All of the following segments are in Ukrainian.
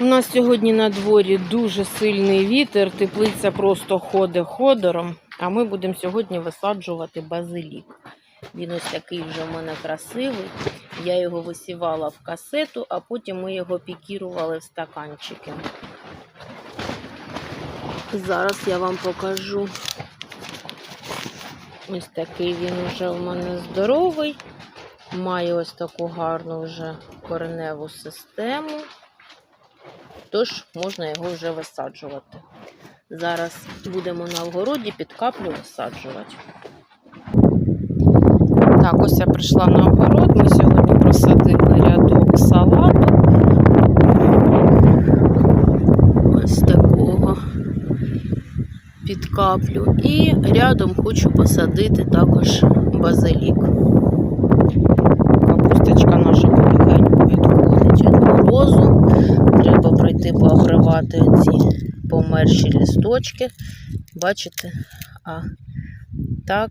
У нас сьогодні на дворі дуже сильний вітер, теплиця просто ходить ходором, а ми будемо сьогодні висаджувати базилік. Він ось такий вже в мене красивий. Я його висівала в касету, а потім ми його пікірували в стаканчики. Зараз я вам покажу. Ось такий він вже в мене здоровий. Має ось таку гарну вже кореневу систему. Тож можна його вже висаджувати. Зараз будемо на огороді під каплю висаджувати. Так, ось я прийшла на огород. Ми сьогодні просадили рядок салату. Ось такого під каплю. І рядом хочу посадити також базилік. Треба пообривати ці померші лісточки. Бачите? А так,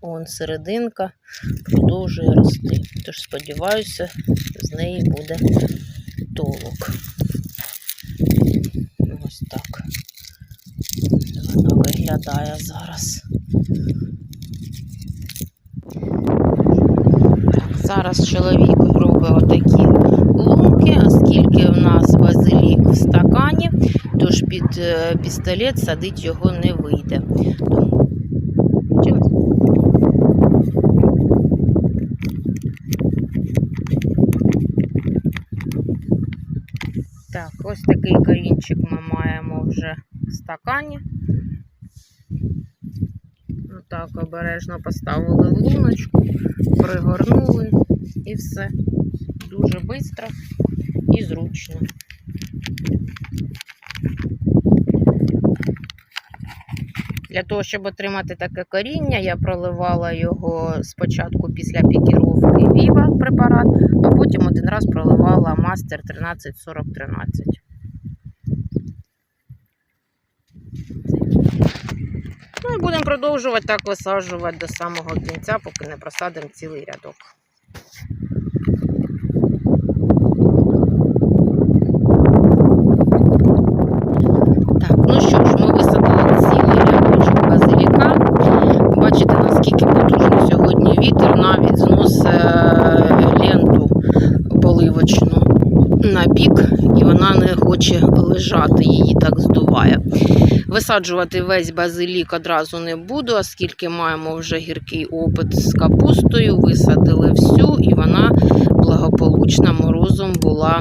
он серединка продовжує рости. Тож сподіваюся, з неї буде толок. Ось так. Вона виглядає зараз. Зараз чоловік робить лунки, оскільки в нас базилік в стакані, е, пістолет садити його не вийде. Тому... Так, ось такий корінчик ми маємо вже в стакані. Так, обережно поставили луночку, пригорнули і все. Дуже швидко і зручно. Для того, щоб отримати таке коріння, я проливала його спочатку після пікіровки Viva препарат, а потім один раз проливала Master 134013. Ну і будемо продовжувати так висаджувати до самого кінця, поки не просадимо цілий рядок. Так, ну що ж, ми висадили цілий рядочок базиліка. Бачите, наскільки потужний сьогодні вітер, навіть зносить ленту поливочну на бік, і вона не хоче лежати, її так здуває. Висаджувати весь базилік одразу не буду, оскільки маємо вже гіркий опит з капустою, висадили всю, і вона благополучна морозом була